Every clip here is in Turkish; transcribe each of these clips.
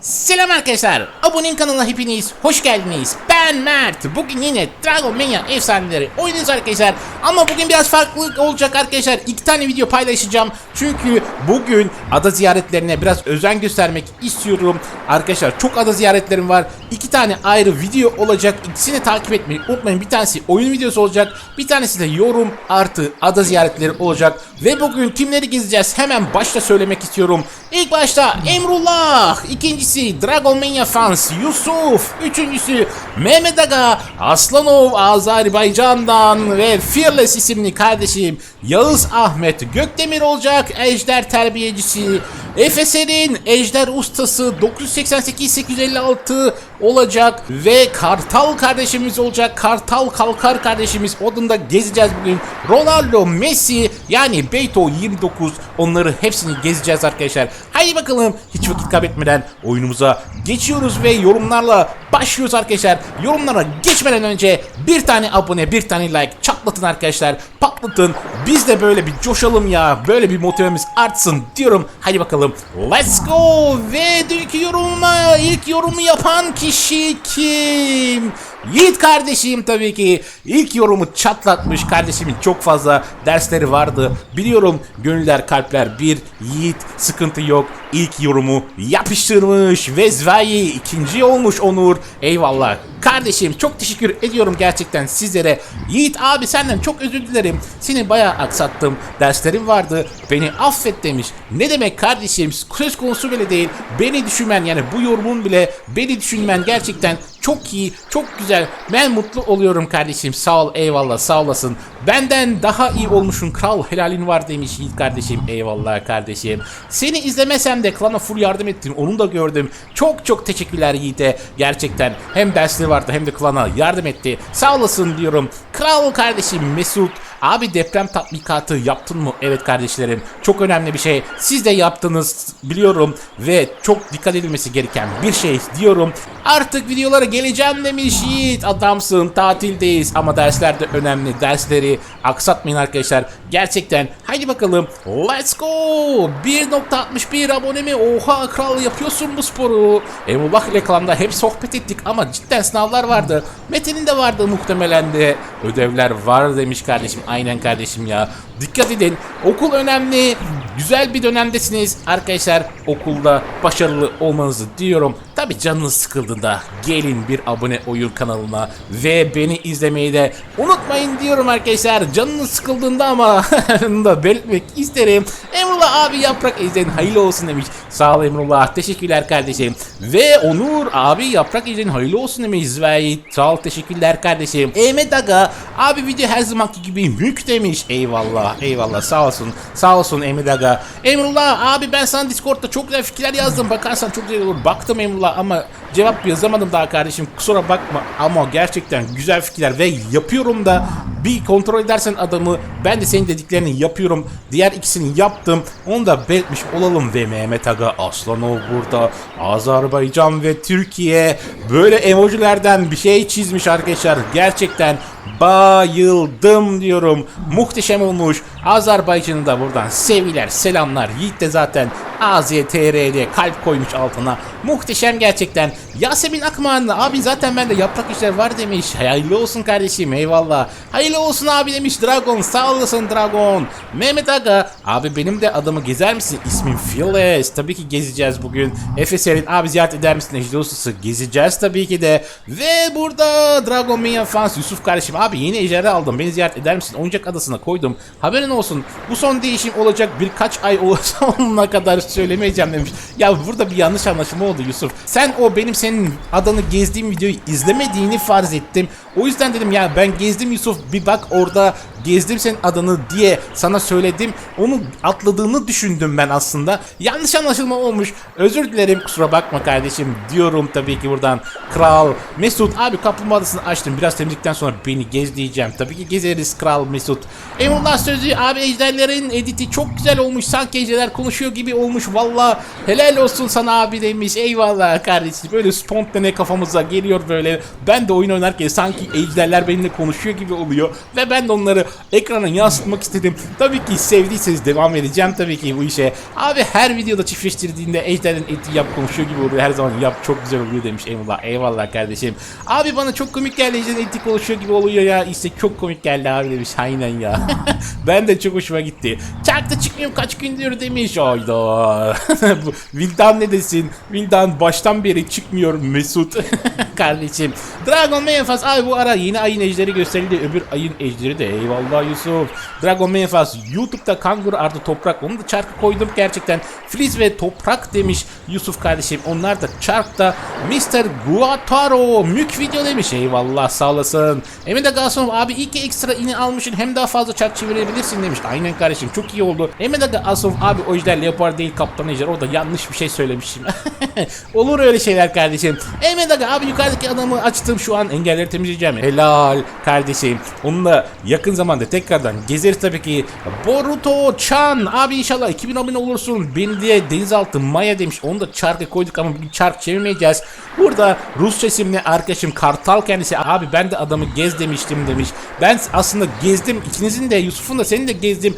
Selam arkadaşlar. Abonenin kanalına hepiniz hoş geldiniz. Ben Mert. Bugün yine Dragon Mania efsaneleri oynuyoruz arkadaşlar. Ama bugün biraz farklılık olacak arkadaşlar. İki tane video paylaşacağım. Çünkü bugün ada ziyaretlerine biraz özen göstermek istiyorum. Arkadaşlar çok ada ziyaretlerim var. İki tane ayrı video olacak. İkisini takip etmeyi unutmayın. Bir tanesi oyun videosu olacak. Bir tanesi de yorum artı ada ziyaretleri olacak. Ve bugün kimleri gezeceğiz hemen başta söylemek istiyorum. İlk başta Emrullah. ikincisi Dragon Mania Fans Yusuf. Üçüncüsü Mehmet Aga Aslanov Azerbaycan'dan ve Fearless isimli kardeşim Yağız Ahmet Gökdemir olacak. Ejder terbiyecisi. Efeser'in Ejder ustası 988-856 olacak ve Kartal kardeşimiz olacak. Kartal Kalkar kardeşimiz odunda gezeceğiz bugün. Ronaldo, Messi yani Beyto 29 onları hepsini gezeceğiz arkadaşlar. Haydi bakalım hiç vakit kaybetmeden oyunumuza geçiyoruz ve yorumlarla başlıyoruz arkadaşlar. Yorumlara geçmeden önce bir tane abone, bir tane like çatlatın arkadaşlar. Patlatın. Biz de böyle bir coşalım ya. Böyle bir motivemiz artsın diyorum. Hadi bakalım. Let's go. Ve dünkü yorumuma ilk yorumu yapan kişi kim? Yiğit kardeşim tabii ki ilk yorumu çatlatmış kardeşimin çok fazla dersleri vardı. Biliyorum gönüller kalpler bir Yiğit sıkıntı yok. İlk yorumu yapıştırmış ve Zvayi ikinci olmuş Onur. Eyvallah. Kardeşim çok teşekkür ediyorum gerçekten sizlere. Yiğit abi senden çok özür dilerim. Seni bayağı aksattım. Derslerim vardı. Beni affet demiş. Ne demek kardeşim? Söz konusu bile değil. Beni düşünmen yani bu yorumun bile beni düşünmen gerçekten çok iyi, çok güzel. Ben mutlu oluyorum kardeşim. Sağ ol, eyvallah, sağ olasın. Benden daha iyi olmuşsun kral helalin var demiş Yiğit kardeşim. Eyvallah kardeşim. Seni izlemesem de klana full yardım ettin. Onu da gördüm. Çok çok teşekkürler Yiğit'e. Gerçekten hem dersleri vardı hem de klana yardım etti. Sağ olasın diyorum. Kral kardeşim Mesut. Abi deprem tatbikatı yaptın mı? Evet kardeşlerim. Çok önemli bir şey. Siz de yaptınız biliyorum ve çok dikkat edilmesi gereken bir şey diyorum. Artık videolara geleceğim demiş Yiğit. Adamsın tatildeyiz ama dersler de önemli. Dersleri aksatmayın arkadaşlar. Gerçekten haydi bakalım. Let's go. 1.61 abone mi? Oha kral yapıyorsun bu sporu. Eyvallah ile klanda hep sohbet ettik ama cidden sınavlar vardı. Metin'in de vardı muhtemelen de. Ödevler var demiş kardeşim. Aynen kardeşim ya. Dikkat edin. Okul önemli. Güzel bir dönemdesiniz arkadaşlar. Okulda başarılı olmanızı diyorum. Tabi canınız sıkıldığında gelin bir abone oyun kanalına ve beni izlemeyi de unutmayın diyorum arkadaşlar. Canınız sıkıldığında ama bunu da belirtmek isterim. Emrullah abi yaprak izleyin hayırlı olsun demiş. Sağ ol Emrullah. Teşekkürler kardeşim. Ve Onur abi yaprak izleyin hayırlı olsun demiş. Züveyit. Sağ ol teşekkürler kardeşim. Ahmet Aga abi video her zamanki gibi mük demiş. Eyvallah eyvallah sağ olsun. Sağ olsun Ahmet Aga. Emrullah abi ben sana Discord'da çok güzel fikirler yazdım. Bakarsan çok güzel olur. Baktım Emrullah ama cevap yazamadım daha kardeşim. Kusura bakma ama gerçekten güzel fikirler ve yapıyorum da bir kontrol edersen adamı ben de senin dediklerini yapıyorum. Diğer ikisini yaptım. Onu da belirtmiş olalım ve Mehmet Aga Aslanov burada. Azerbaycan ve Türkiye böyle emojilerden bir şey çizmiş arkadaşlar. Gerçekten bayıldım diyorum. Muhteşem olmuş. Azerbaycan'ı da buradan sevgiler, selamlar. Yiğit de zaten AZTR'de kalp koymuş altına. Muhteşem gerçekten. Yasemin Akman abi zaten bende yaprak işler var demiş. Hayırlı olsun kardeşim eyvallah. Hayırlı olsun abi demiş Dragon. Sağ olasın Dragon. Mehmet Aga abi benim de adamı gezer misin? İsmim Phyllis. Tabii ki gezeceğiz bugün. Efeser'in abi ziyaret eder misin? Ejder Ustası gezeceğiz tabii ki de. Ve burada Dragon Mania fans Yusuf kardeşim abi yeni ejderi aldım. Beni ziyaret eder misin? Oyuncak adasına koydum. Haberin olsun. Bu son değişim olacak birkaç ay sonuna kadar söylemeyeceğim demiş. Ya burada bir yanlış anlaşılma oldu Yusuf. Sen o benim senin adanı gezdiğim videoyu izlemediğini farz ettim. O yüzden dedim ya ben gezdim Yusuf bir bak orada gezdim senin adını diye sana söyledim. Onu atladığını düşündüm ben aslında. Yanlış anlaşılma olmuş. Özür dilerim kusura bakma kardeşim diyorum tabii ki buradan. Kral Mesut abi kaplumbağa adasını açtım. Biraz temizlikten sonra beni gez diyeceğim. Tabii ki gezeriz Kral Mesut. Emrullah sözü abi ejderlerin editi çok güzel olmuş. Sanki ejderler konuşuyor gibi olmuş. Valla helal olsun sana abi demiş. Eyvallah kardeşim. Böyle spontane kafamıza geliyor böyle. Ben de oyun oynarken sanki ejderler benimle konuşuyor gibi oluyor. Ve ben de onları ekrana yansıtmak istedim. Tabii ki sevdiyseniz devam edeceğim tabii ki bu işe. Abi her videoda çiftleştirdiğinde ejderin eti yap konuşuyor gibi oluyor. Her zaman yap çok güzel oluyor demiş Eyvallah. Eyvallah kardeşim. Abi bana çok komik geldi ejderin eti konuşuyor gibi oluyor ya. İşte çok komik geldi abi demiş. Aynen ya. ben de çok hoşuma gitti. Çarkta çıkmıyorum kaç gündür demiş. Hayda. Bu Vildan ne desin? Vildan baştan beri çıkmıyor Mesut. kardeşim. Dragon Menfas abi bu ara yeni ayın ejderi gösterildi. Öbür ayın ejderi de eyvallah Yusuf. Dragon Menfas YouTube'da kanguru artı toprak. Onu da çarkı koydum gerçekten. Filiz ve toprak demiş Yusuf kardeşim. Onlar da çarkta Mr. Guataro mük video demiş. Eyvallah sağ olasın. Emin de Gasonov abi iyi ki ekstra ini almışsın hem daha fazla çark çevirebilirsin demiş. Aynen kardeşim çok iyi oldu. Emin de Gasonov abi o ejder leopar değil kaptan ejder. O da yanlış bir şey söylemişim. Olur öyle şeyler kardeşim. Emin de abi yukarıdaki adamı açtım şu an engelleri temizleyeceğim. Helal kardeşim. Onunla yakın zamanda tekrardan gezeriz tabii ki. Boruto Chan abi inşallah 2000 abone olursun. Beni de denizaltı Maya demiş. Onu da çarka koyduk ama bugün çark çevirmeyeceğiz. Burada Rusça isimli arkadaşım Kartal kendisi abi ben de adamı gez demiştim demiş. Ben aslında gezdim ikinizin de Yusuf'un da senin de gezdim.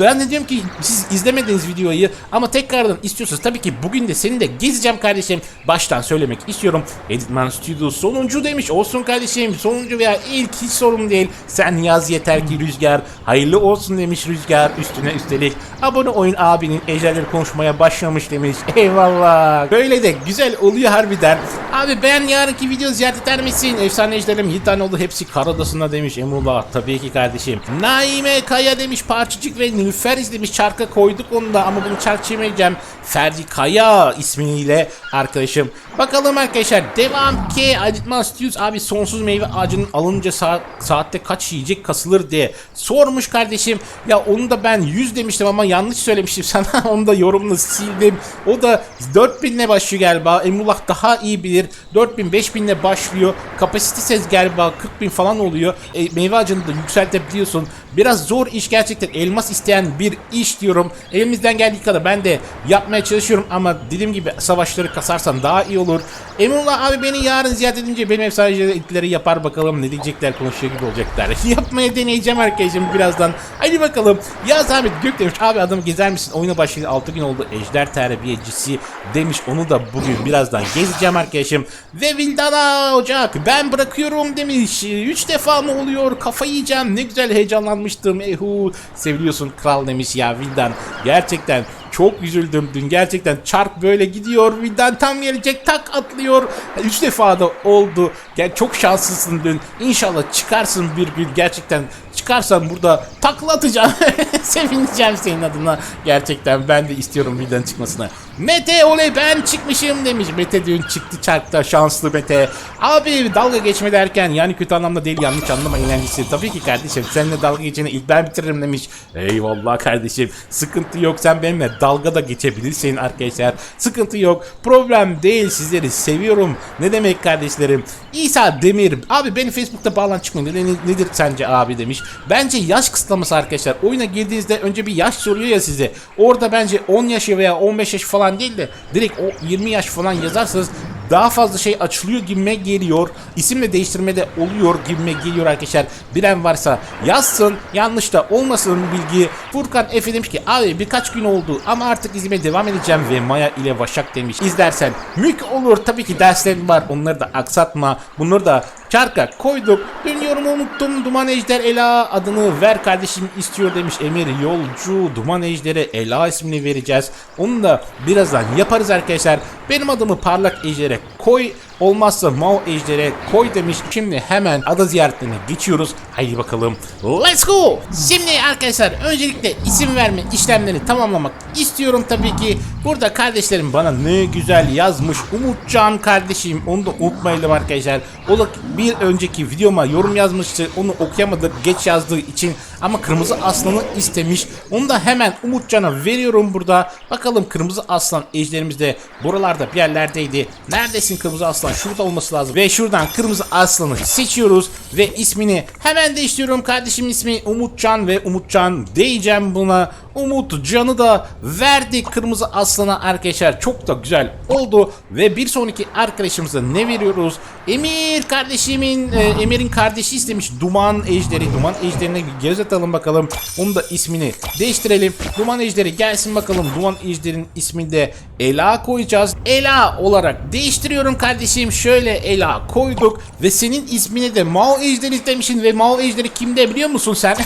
Ben de diyorum ki siz izlemediniz videoyu ama tekrardan istiyorsanız tabii ki bugün de seni de gezeceğim kardeşim. Baştan söylemek istiyorum. Editman Studio sonuncu demiş. Olsun kardeşim sonuncu veya ilk hiç sorun değil. Sen yaz yeter ki Rüzgar. Hayırlı olsun demiş Rüzgar. Üstüne üstelik abone oyun abinin ejderleri konuşmaya başlamış demiş. Eyvallah. Böyle de güzel oluyor harbiden. Abi ben yarınki video ziyaret eder misin? Efsane ejderim 7 tane oldu hepsi Karadası'nda demiş Emrullah. Tabii ki kardeşim. Naime Kaya demiş parçacık ve Nilüfer izlemiş çarka koyduk onu da ama bunu çark çevirmeyeceğim. Ferdi Kaya ismiyle arkadaşım. Bakalım arkadaşlar devam ki Aditman Studios abi sonsuz meyve ağacının alınca saat, saatte kaç yiyecek kasılır diye sormuş kardeşim. Ya onu da ben 100 demiştim ama yanlış söylemiştim sana. onu da yorumunu sildim. O da 4000 ile başlıyor galiba. Emrullah daha iyi bilir. 4000 5000 ile başlıyor. Kapasitesiz galiba 40 bin falan oluyor. E, meyve ağacını da yükseltebiliyorsun. Biraz zor iş gerçekten elmas isteyen bir iş diyorum. Elimizden geldiği kadar ben de yapmaya çalışıyorum ama dediğim gibi savaşları kasarsam daha iyi olur. Emrullah abi beni yarın ziyaret edince benim efsaneleri yapar bakalım ne diyecekler konuşuyor gibi olacaklar. Yapmaya deneyeceğim arkadaşım birazdan. Hadi bakalım. Yaz Ahmet Gök abi adamı gezer misin? Oyuna başladı 6 gün oldu. Ejder terbiyecisi demiş. Onu da bugün birazdan gezeceğim arkadaşım. Ve Vildana Ocak ben bırakıyorum demiş. 3 defa mı oluyor? Kafayı yiyeceğim. Ne güzel heyecanlanmıştım. Ehu seviliyorsun kral demiş ya Vildan. Gerçekten çok üzüldüm dün. Gerçekten çark böyle gidiyor. Vildan tam gelecek. Tak atlıyor. 3 defa da oldu. Gel çok şanslısın dün. İnşallah çıkarsın bir gün. Gerçekten çıkarsan burada takla atacağım sevineceğim senin adına. Gerçekten ben de istiyorum Vildan çıkmasına Mete oley ben çıkmışım demiş. Mete dün çıktı çarkta. Şanslı Mete. Abi dalga geçme derken yani kötü anlamda değil yanlış anlama eğlencesi tabii ki kardeşim seninle dalga geçeni ilk ben bitiririm demiş. Eyvallah kardeşim. Sıkıntı yok sen benimle dalga da geçebilirsin arkadaşlar. Sıkıntı yok. Problem değil sizleri seviyorum. Ne demek kardeşlerim? İsa Demir. Abi beni Facebook'ta bağlan çıkmıyor. Ne, nedir sence abi demiş. Bence yaş kısıtlaması arkadaşlar. Oyuna girdiğinizde önce bir yaş soruyor ya size. Orada bence 10 yaşı veya 15 yaş falan değil de direkt o 20 yaş falan yazarsanız daha fazla şey açılıyor gibime geliyor. İsimle değiştirme de oluyor gibime geliyor arkadaşlar. Bilen varsa yazsın. Yanlış da olmasın bilgi. Furkan Efe demiş ki abi birkaç gün oldu ama artık izime devam edeceğim ve Maya ile Vaşak demiş. İzlersen mük olur tabii ki derslerim var onları da aksatma. Bunları da çarka koyduk. Dün yorumu unuttum. Duman Ejder Ela adını ver kardeşim istiyor demiş Emir Yolcu. Duman Ejder'e Ela ismini vereceğiz. Onu da birazdan yaparız arkadaşlar. Benim adımı Parlak Ejder'e koy. Olmazsa Mao Ejder'e koy demiş. Şimdi hemen ada ziyaretlerine geçiyoruz. Haydi bakalım. Let's go. Şimdi arkadaşlar öncelikle isim verme işlemlerini tamamlamak istiyorum tabii ki. Burada kardeşlerim bana ne güzel yazmış. Umutcan kardeşim. Onu da unutmayalım arkadaşlar. O da bir önceki videoma yorum yazmıştı. Onu okuyamadık. Geç yazdığı için ama kırmızı aslanı istemiş. Onu da hemen Umutcan'a veriyorum burada. Bakalım kırmızı aslan ejderimiz de buralarda bir yerlerdeydi. Neredesin kırmızı aslan? Şurada olması lazım. Ve şuradan kırmızı aslanı seçiyoruz ve ismini hemen değiştiriyorum. Kardeşimin ismi Umutcan ve Umutcan diyeceğim buna. Umutcan'ı da verdik kırmızı aslana arkadaşlar. Çok da güzel oldu ve bir sonraki arkadaşımıza ne veriyoruz? Emir kardeşimin e, Emir'in kardeşi istemiş Duman Ejderi. Duman Ejderine göz bakalım. Onun da ismini değiştirelim. Duman Ejderi gelsin bakalım. Duman Ejder'in ismini de Ela koyacağız. Ela olarak değiştiriyorum kardeşim. Şöyle Ela koyduk ve senin ismini de Mao Ejderi istemişsin ve Mao Ejderi kimde biliyor musun sen?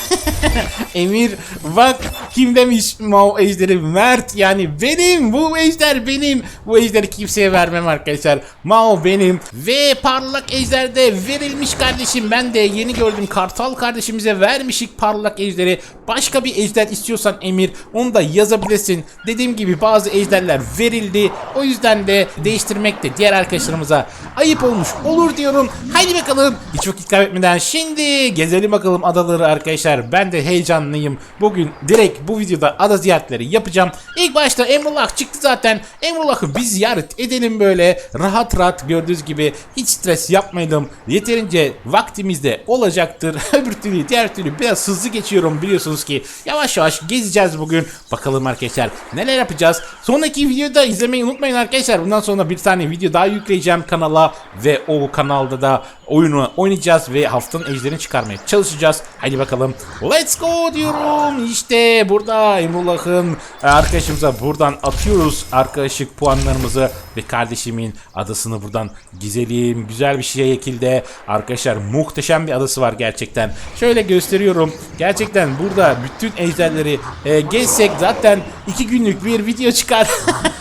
Emir bak kim demiş Mao Ejderi Mert yani benim bu ejder benim bu ejderi kimseye vermem arkadaşlar Mao benim ve parlak ejder de verilmiş kardeşim ben de yeni gördüm Kartal kardeşimize vermişik parlak ejderi başka bir ejder istiyorsan Emir onu da yazabilirsin. Dediğim gibi bazı ejderler verildi. O yüzden de değiştirmek de diğer arkadaşlarımıza ayıp olmuş olur diyorum. Haydi bakalım. Hiç vakit kaybetmeden şimdi gezelim bakalım adaları arkadaşlar. Ben de heyecanlıyım. Bugün direkt bu videoda ada ziyaretleri yapacağım. İlk başta Emrullah çıktı zaten. Emrullah'ı bir ziyaret edelim böyle. Rahat rahat gördüğünüz gibi hiç stres yapmayalım. Yeterince vaktimiz de olacaktır. Öbür türlü diğer türlü biraz hızlı geçiyorum. Biliyorsunuz ki yavaş yavaş gezeceğiz bugün. Bakalım arkadaşlar neler yapacağız. Sonraki videoda izlemeyi unutmayın arkadaşlar. Bundan sonra bir tane video daha yükleyeceğim kanala ve o kanalda da oyunu oynayacağız ve haftanın ejderini çıkarmaya çalışacağız. Hadi bakalım. Let's go diyorum. İşte burada Emrullah'ın arkadaşımıza buradan atıyoruz arkadaşlık puanlarımızı ve kardeşimin adasını buradan gizelim güzel bir şekilde arkadaşlar muhteşem bir adası var gerçekten. Şöyle gösteriyorum gerçekten burada bütün ejderleri e, gezsek zaten iki günlük bir video çıkar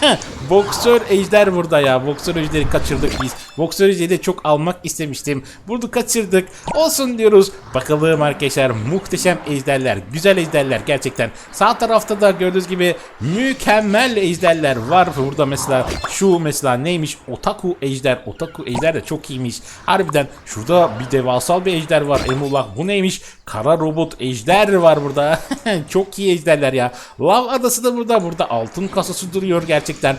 Boksör ejder burada ya. Boksör ejderi kaçırdık biz. Boksör ejderi de çok almak istemiştim. Burada kaçırdık. Olsun diyoruz. Bakalım arkadaşlar muhteşem ejderler. Güzel ejderler gerçekten. Sağ tarafta da gördüğünüz gibi mükemmel ejderler var. Burada mesela şu mesela neymiş? Otaku ejder. Otaku ejder de çok iyiymiş. Harbiden şurada bir devasal bir ejder var. Emullah bu neymiş? Kara robot ejder var burada. çok iyi ejderler ya. Lav adası da burada. Burada altın kasası duruyor gerçekten.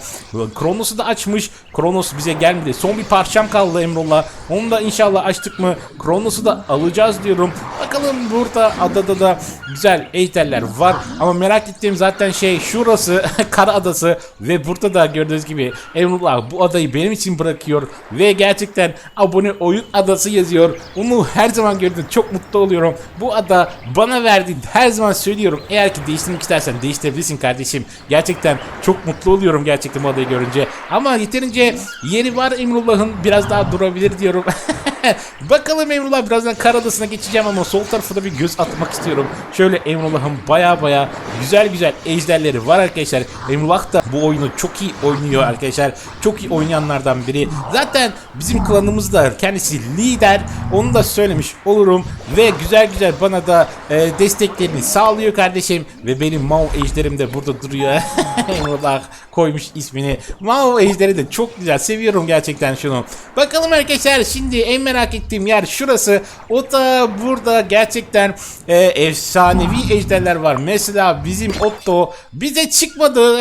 Kronos'u da açmış. Kronos bize gelmedi. Son bir parçam kaldı Emrullah. Onu da inşallah açtık mı Kronos'u da alacağız diyorum. Bakalım burada adada da güzel ejderler var. Ama merak ettiğim zaten şey şurası Kara Adası ve burada da gördüğünüz gibi Emrullah bu adayı benim için bırakıyor ve gerçekten abone oyun adası yazıyor. Onu her zaman gördüm çok mutlu oluyorum. Bu ada bana verdi her zaman söylüyorum. Eğer ki değiştirmek istersen değiştirebilirsin kardeşim. Gerçekten çok mutlu oluyorum gerçekten bu adayı görünce. Ama yeterince yeri var Emrullah'ın biraz daha durabilir diyorum. Bakalım Emrullah birazdan Karadası'na geçeceğim ama sol tarafa da bir göz atmak istiyorum. Şöyle Emrullah'ın baya baya güzel güzel ejderleri var arkadaşlar. Emrullah da bu oyunu çok iyi oynuyor arkadaşlar. Çok iyi oynayanlardan biri. Zaten bizim klanımızda kendisi lider. Onu da söylemiş olurum. Ve güzel güzel bana da e, desteklerini sağlıyor kardeşim. Ve benim Mao ejderim de burada duruyor. Emrullah koymuş ismini. Mao ejderi de çok güzel. Seviyorum gerçekten şunu. Bakalım arkadaşlar şimdi en merak ettiğim yer şurası. O da burada gerçekten e, efsanevi ejderler var. Mesela bizim Otto bize çıkmadı.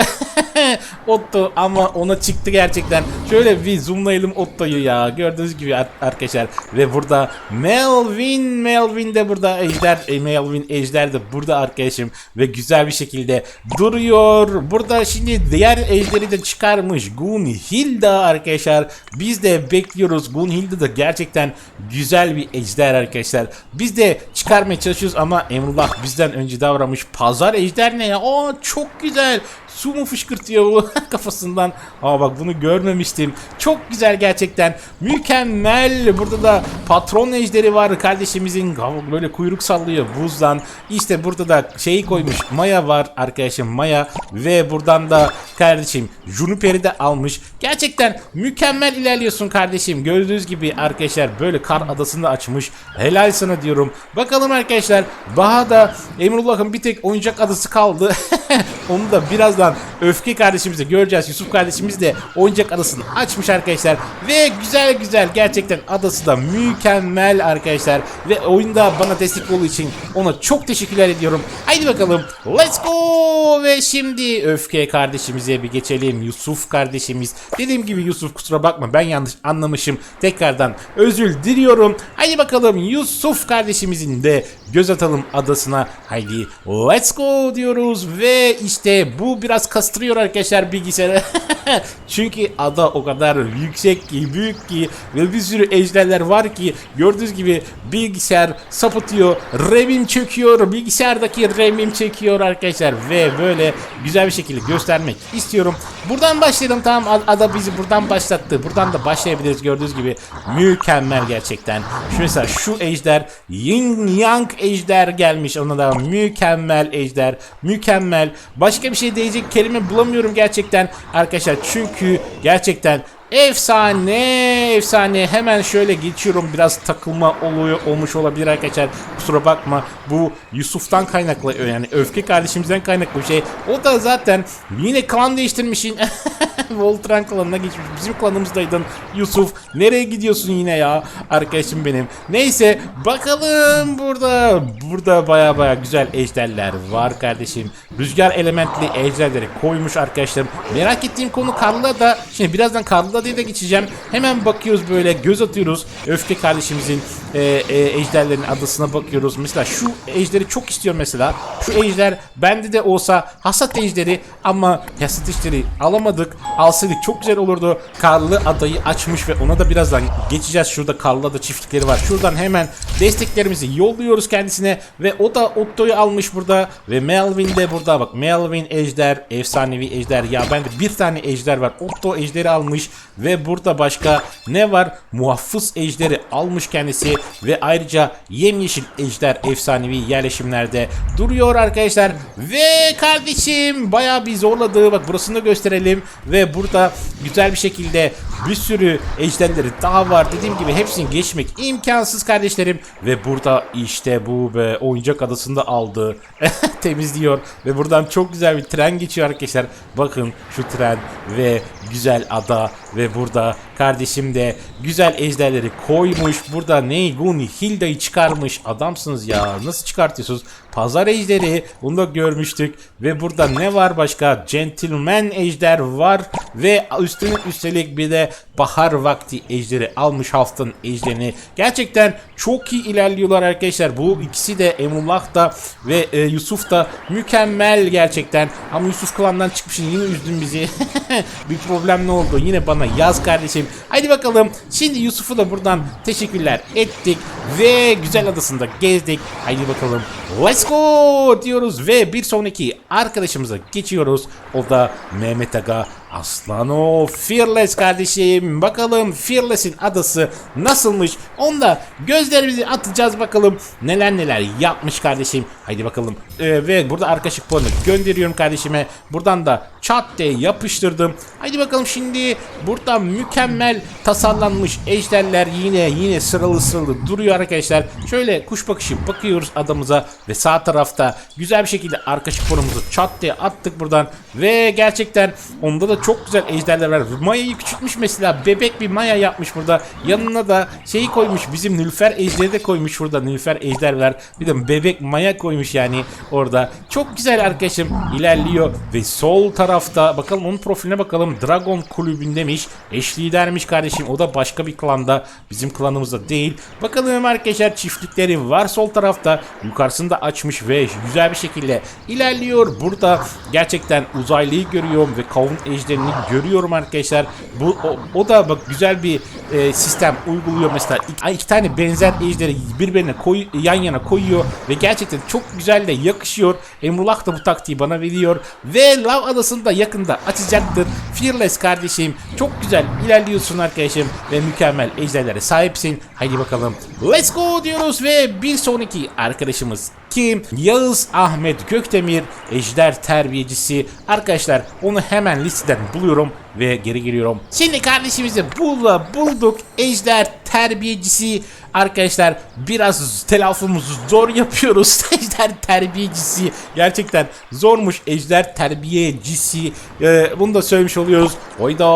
Otto ama ona çıktı gerçekten. Şöyle bir zoomlayalım Otto'yu ya. Gördüğünüz gibi ar- arkadaşlar. Ve burada Melvin, Melvin de burada ejder, e, Melvin ejder de burada arkadaşım. Ve güzel bir şekilde duruyor. Burada şimdi diğer ejderi de çıkarmış. Gunhilda arkadaşlar. Biz de bekliyoruz. Gunhilda da gerçekten güzel bir ejder arkadaşlar. Biz de çıkarmaya çalışıyoruz ama Emrullah bizden önce davranmış. Pazar ejder ne ya? Aa çok güzel. Su mu fışkırtıyor bu kafasından? Aa bak bunu görmemiştim. Çok güzel gerçekten. Mükemmel. Burada da patron ejderi var kardeşimizin. Böyle kuyruk sallıyor buzdan. İşte burada da şeyi koymuş. Maya var arkadaşım Maya. Ve buradan da kardeşim Juniper'i de almış. Gerçekten mükemmel ilerliyorsun kardeşim. Gördüğünüz gibi arkadaşlar böyle kar adasını açmış. Helal sana diyorum. Bakalım arkadaşlar. Baha da Emrullah'ın bir tek oyuncak adası kaldı. Onu da birazdan Öfke kardeşimizi de göreceğiz. Yusuf kardeşimiz de oyuncak adasını açmış arkadaşlar. Ve güzel güzel gerçekten adası da mükemmel arkadaşlar. Ve oyunda bana destek olduğu için ona çok teşekkürler ediyorum. Haydi bakalım let's go. Ve şimdi Öfke kardeşimize bir geçelim. Yusuf kardeşimiz. Dediğim gibi Yusuf kusura bakma ben yanlış anlamışım. Tekrardan özür diliyorum. Haydi bakalım Yusuf kardeşimizin de göz atalım adasına. Haydi let's go diyoruz ve işte bu biraz kastırıyor arkadaşlar bilgisayarı. Çünkü ada o kadar yüksek ki, büyük ki ve bir sürü ejderler var ki gördüğünüz gibi bilgisayar sapıtıyor, RAM'im çöküyor, bilgisayardaki RAM'im çekiyor arkadaşlar ve böyle güzel bir şekilde göstermek istiyorum. Buradan başlayalım tamam ad- ada bizi buradan başlattı. Buradan da başlayabiliriz gördüğünüz gibi mükemmel gerçekten. Şu mesela şu ejder Yin Yang ejder gelmiş ona da mükemmel ejder mükemmel. Başka bir şey diyecek kelime bulamıyorum gerçekten arkadaşlar çünkü gerçekten Efsane, efsane. Hemen şöyle geçiyorum. Biraz takılma oluyor olmuş olabilir arkadaşlar. Kusura bakma. Bu Yusuf'tan kaynaklı yani öfke kardeşimizden kaynaklı bir şey. O da zaten yine klan değiştirmişsin. Voltran klanına geçmiş. Bizim klanımızdaydın Yusuf. Nereye gidiyorsun yine ya? Arkadaşım benim. Neyse bakalım burada. Burada baya baya güzel ejderler var kardeşim. Rüzgar elementli ejderleri koymuş arkadaşlarım. Merak ettiğim konu Karla da. Şimdi birazdan Karla diye de geçeceğim. Hemen bakıyoruz böyle göz atıyoruz. Öfke kardeşimizin e, e, ejderlerin adasına bakıyoruz. Mesela şu ejderi çok istiyorum mesela. Şu ejder bende de olsa hasat ejderi ama hasat ejderi alamadık. Alsaydık çok güzel olurdu. Karlı adayı açmış ve ona da birazdan geçeceğiz. Şurada Karlı ada çiftlikleri var. Şuradan hemen desteklerimizi yolluyoruz kendisine ve o da Otto'yu almış burada ve Melvin de burada bak Melvin ejder efsanevi ejder ya bende bir tane ejder var Otto ejderi almış ve burada başka ne var muhafız ejderi almış kendisi ve ayrıca yemyeşil ejder efsanevi yerleşimlerde duruyor arkadaşlar ve kardeşim bayağı bir zorladı bak burasını da gösterelim ve burada güzel bir şekilde bir sürü ejderleri daha var. Dediğim gibi hepsini geçmek imkansız kardeşlerim. Ve burada işte bu be oyuncak adasında aldı. Temizliyor. Ve buradan çok güzel bir tren geçiyor arkadaşlar. Bakın şu tren ve güzel ada ve burada kardeşim de güzel ejderleri koymuş. Burada Neyguni Hilda'yı çıkarmış. Adamsınız ya. Nasıl çıkartıyorsunuz? Pazar ejderi. Bunu da görmüştük. Ve burada ne var başka? Gentleman ejder var. Ve üstüne üstelik bir de bahar vakti ejderi almış haftanın ejderini. Gerçekten çok iyi ilerliyorlar arkadaşlar. Bu ikisi de Emullah da ve e, Yusuf da mükemmel gerçekten. Ama Yusuf klandan çıkmışsın yine üzdün bizi. Bir problem ne oldu? Yine bana yaz kardeşim. Haydi bakalım. Şimdi Yusuf'u da buradan teşekkürler ettik ve güzel adasında gezdik. Haydi bakalım. Let's go diyoruz ve bir sonraki arkadaşımıza geçiyoruz. O da Mehmet Aga Aslano Fearless kardeşim. Bakalım Fearless'in adası nasılmış? Onda gözlerimizi atacağız bakalım. Neler neler yapmış kardeşim. Haydi bakalım. Ee, ve burada arkadaşlık puanı gönderiyorum kardeşime. Buradan da chat diye yapıştırdım. Haydi bakalım şimdi burada mükemmel tasarlanmış ejderler yine yine sıralı sıralı duruyor arkadaşlar. Şöyle kuş bakışı bakıyoruz adamıza ve sağ tarafta güzel bir şekilde arkadaşlık puanımızı chat diye attık buradan ve gerçekten onda da çok güzel ejderler var. Maya'yı küçültmüş mesela. Bebek bir Maya yapmış burada. Yanına da şeyi koymuş. Bizim Nilüfer ejderi de koymuş burada. Nilüfer ejder var. Bir de bebek Maya koymuş yani orada. Çok güzel arkadaşım ilerliyor ve sol tarafta bakalım onun profiline bakalım. Dragon kulübündemiş. Eş lidermiş kardeşim. O da başka bir klanda. Bizim klanımızda değil. Bakalım arkadaşlar çiftlikleri var sol tarafta. Yukarısında açmış ve güzel bir şekilde ilerliyor. Burada gerçekten uzaylıyı görüyorum ve kavun ejderini görüyorum arkadaşlar. Bu o, o da bak güzel bir e, sistem uyguluyor mesela. İki, iki tane benzer ejderi birbirine koy, yan yana koyuyor ve gerçekten çok güzel de yakışıyor. Emrullah da bu taktiği bana veriyor ve Lav Adası'nda yakında açacaktır. Fearless kardeşim çok güzel ilerliyorsun arkadaşım ve mükemmel ejderlere sahipsin. Haydi bakalım let's go diyoruz ve bir sonraki arkadaşımız kim? Yağız Ahmet Gökdemir ejder terbiyecisi. Arkadaşlar onu hemen listeden buluyorum ve geri geliyorum. Şimdi kardeşimizi bula bulduk. Ejder terbiyecisi arkadaşlar biraz telaffuzumuzu zor yapıyoruz. Ejder terbiyecisi gerçekten zormuş ejder terbiyecisi. Ee, bunu da söylemiş oluyoruz. Oyda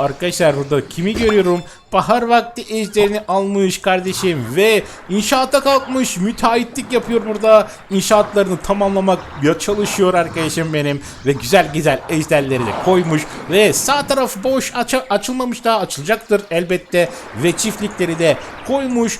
arkadaşlar burada kimi görüyorum? Bahar vakti ejderini almış kardeşim ve inşaata kalkmış müteahhitlik yapıyor burada inşaatlarını tamamlamak ya çalışıyor arkadaşım benim ve güzel güzel ejderleri de koymuş ve sağ taraf boş aça- açılmamış daha açılacaktır elbette ve çiftlikleri de koymuş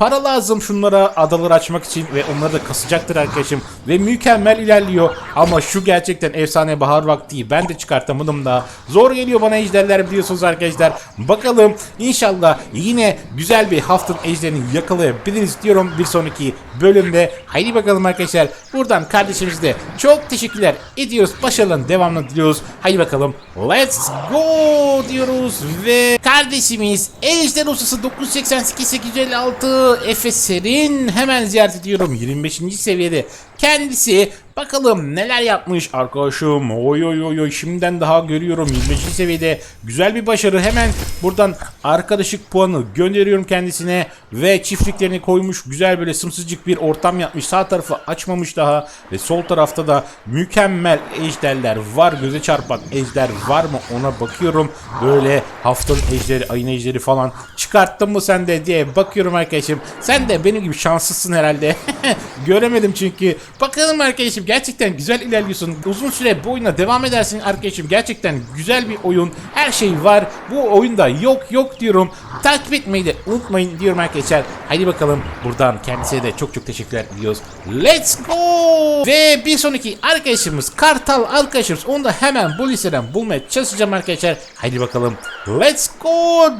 para lazım şunlara adaları açmak için ve onları da kasacaktır arkadaşım. Ve mükemmel ilerliyor. Ama şu gerçekten efsane bahar vakti. Ben de çıkartamadım da. Zor geliyor bana ejderler biliyorsunuz arkadaşlar. Bakalım inşallah yine güzel bir haftanın ejderini yakalayabiliriz diyorum bir sonraki bölümde. Haydi bakalım arkadaşlar. Buradan kardeşimize de çok teşekkürler ediyoruz. Başarıların devamını diliyoruz. Haydi bakalım. Let's go diyoruz ve kardeşimiz Ejder Ustası 988 856 Efeser'in hemen ziyaret ediyorum 25. seviyede kendisi. Bakalım neler yapmış arkadaşım. Oy oy oy oy. Şimdiden daha görüyorum. 25. seviyede güzel bir başarı. Hemen buradan arkadaşlık puanı gönderiyorum kendisine. Ve çiftliklerini koymuş güzel böyle sımsıcık bir ortam yapmış. Sağ tarafı açmamış daha. Ve sol tarafta da mükemmel ejderler var. Göze çarpan ejder var mı ona bakıyorum. Böyle haftanın ejderi ayın ejderi falan çıkarttın mı sen de diye bakıyorum arkadaşım. Sen de benim gibi şanslısın herhalde. Göremedim çünkü bakalım arkadaşım gerçekten güzel ilerliyorsun. Uzun süre bu oyuna devam edersin arkadaşım. Gerçekten güzel bir oyun. Her şey var. Bu oyunda yok yok diyorum. Takip etmeyi de unutmayın diyorum arkadaşlar. Haydi bakalım. Buradan kendisine de çok çok teşekkürler ediyoruz let's go! Ve bir sonraki arkadaşımız Kartal arkadaşımız. Onu da hemen bu listeden bulmaya çalışacağım arkadaşlar. Haydi bakalım. Let's go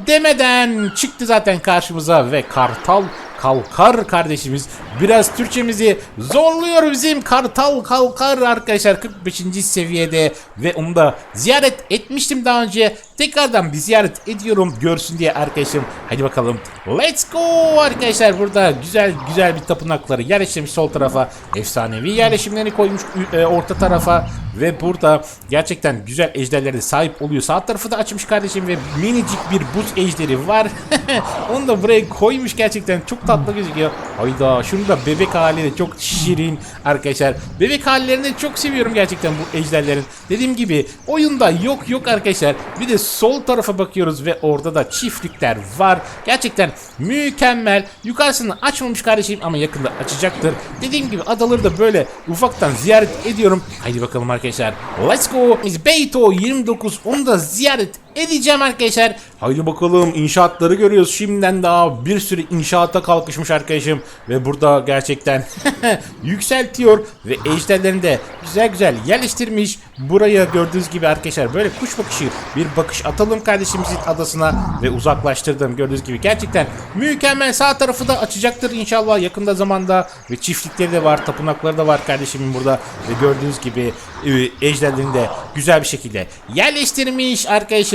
demeden çıktı zaten karşımıza ve Kartal Kalkar kardeşimiz. Biraz Türkçemizi zorluyor bizim. Kartal Kalkar arkadaşlar. 45. seviyede. Ve onu da ziyaret etmiştim daha önce. Tekrardan bir ziyaret ediyorum. Görsün diye arkadaşım. Hadi bakalım. Let's go arkadaşlar. Burada güzel güzel bir tapınakları yerleştirmiş sol tarafa. Efsanevi yerleşimlerini koymuş e, orta tarafa ve burada gerçekten güzel ejderlere sahip oluyor sağ tarafı da açmış kardeşim ve minicik bir buz ejderi var onu da buraya koymuş gerçekten çok tatlı gözüküyor. Hayda şunu da bebek hali de çok şirin arkadaşlar. Bebek hallerini çok seviyorum gerçekten bu ejderlerin. Dediğim gibi oyunda yok yok arkadaşlar. Bir de sol tarafa bakıyoruz ve orada da çiftlikler var. Gerçekten mükemmel. Yukarısını açmamış kardeşim ama yakında açacaktır. Dediğim gibi adaları da böyle ufaktan ziyaret ediyorum. Haydi bakalım arkadaşlar. Let's go. Beyto 29 onu da ziyaret edeceğim arkadaşlar. Haydi bakalım inşaatları görüyoruz. Şimdiden daha bir sürü inşaata kalkışmış arkadaşım. Ve burada gerçekten yükseltiyor. Ve ejderlerini de güzel güzel yerleştirmiş. Buraya gördüğünüz gibi arkadaşlar böyle kuş bakışı bir bakış atalım kardeşimizin adasına. Ve uzaklaştırdım gördüğünüz gibi. Gerçekten mükemmel sağ tarafı da açacaktır inşallah yakında zamanda. Ve çiftlikleri de var tapınakları da var kardeşimin burada. Ve gördüğünüz gibi e, ejderlerini de güzel bir şekilde yerleştirmiş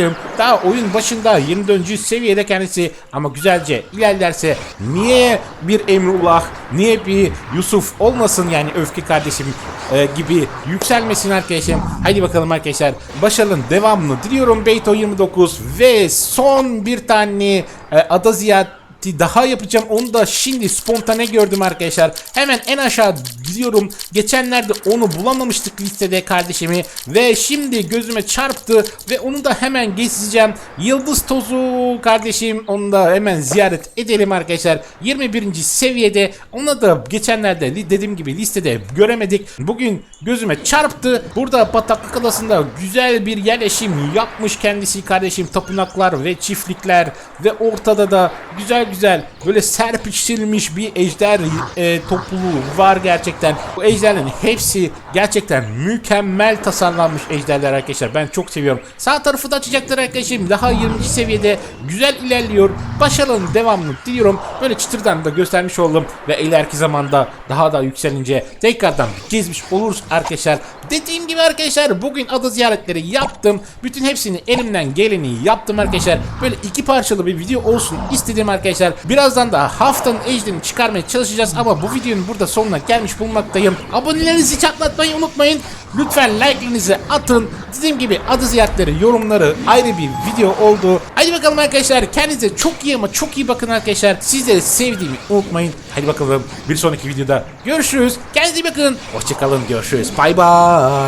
arkadaşım. Daha oyun başında 24. seviyede kendisi ama güzelce ilerlerse niye bir Emrullah, niye bir Yusuf olmasın yani öfke kardeşim e, gibi yükselmesin arkadaşım. Haydi bakalım arkadaşlar. Başarının devamını diliyorum Beyto 29 ve son bir tane e, ada ziyareti daha yapacağım. Onu da şimdi spontane gördüm arkadaşlar. Hemen en aşağı gidiyorum. Geçenlerde onu bulamamıştık listede kardeşimi. Ve şimdi gözüme çarptı. Ve onu da hemen gezeceğim. Yıldız tozu kardeşim. Onu da hemen ziyaret edelim arkadaşlar. 21. seviyede. Onu da geçenlerde dediğim gibi listede göremedik. Bugün gözüme çarptı. Burada Bataklık Adası'nda güzel bir yerleşim yapmış kendisi kardeşim. Tapınaklar ve çiftlikler. Ve ortada da güzel güzel böyle serpiştirilmiş bir ejder e, topluluğu var gerçekten. Bu ejderlerin hepsi gerçekten mükemmel tasarlanmış ejderler arkadaşlar. Ben çok seviyorum. Sağ tarafı da açacaktır arkadaşım. Daha 20. seviyede güzel ilerliyor. Başarının devamını diliyorum. Böyle çıtırdan da göstermiş oldum ve ileriki zamanda daha da yükselince tekrardan gezmiş oluruz arkadaşlar. Dediğim gibi arkadaşlar bugün ada ziyaretleri yaptım. Bütün hepsini elimden geleni yaptım arkadaşlar. Böyle iki parçalı bir video olsun istedim arkadaşlar. Birazdan da haftanın ejderini çıkarmaya çalışacağız ama bu videonun burada sonuna gelmiş bulunmaktayız. Bulunmaktayım. Abonelerinizi çatlatmayı unutmayın. Lütfen like'larınızı atın. Dediğim gibi adı ziyaretleri, yorumları ayrı bir video oldu. Hadi bakalım arkadaşlar kendinize çok iyi ama çok iyi bakın arkadaşlar. Sizleri sevdiğimi unutmayın. Hadi bakalım bir sonraki videoda görüşürüz. Kendinize iyi bakın. Hoşçakalın görüşürüz. Bay bay.